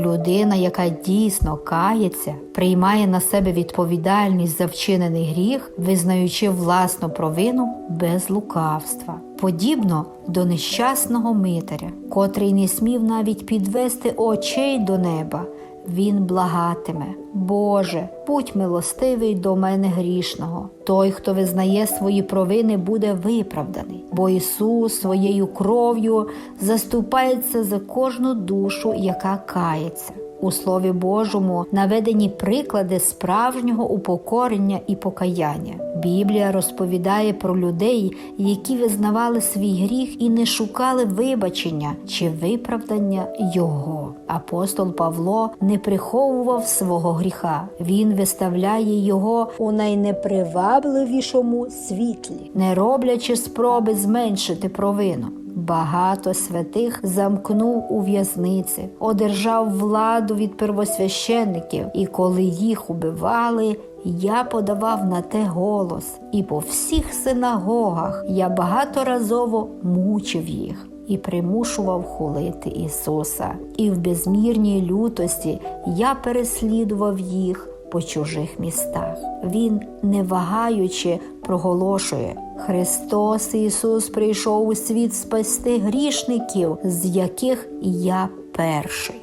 Людина, яка дійсно кається, приймає на себе відповідальність за вчинений гріх, визнаючи власну провину без лукавства. Подібно до нещасного митаря, котрий не смів навіть підвести очей до неба, він благатиме, Боже, будь милостивий до мене грішного. Той, хто визнає свої провини, буде виправданий, бо Ісус своєю кров'ю заступається за кожну душу, яка кається. У Слові Божому наведені приклади справжнього упокорення і покаяння. Біблія розповідає про людей, які визнавали свій гріх і не шукали вибачення чи виправдання його. Апостол Павло не приховував свого гріха. Він виставляє його у найнепривабливішому світлі, не роблячи спроби зменшити провину. Багато святих замкнув у в'язниці, одержав владу від первосвященників, і коли їх убивали, я подавав на те голос, і по всіх синагогах я багаторазово мучив їх. І примушував хулити Ісуса, і в безмірній лютості я переслідував їх по чужих містах. Він, не вагаючи, проголошує Христос Ісус прийшов у світ спасти грішників, з яких я перший.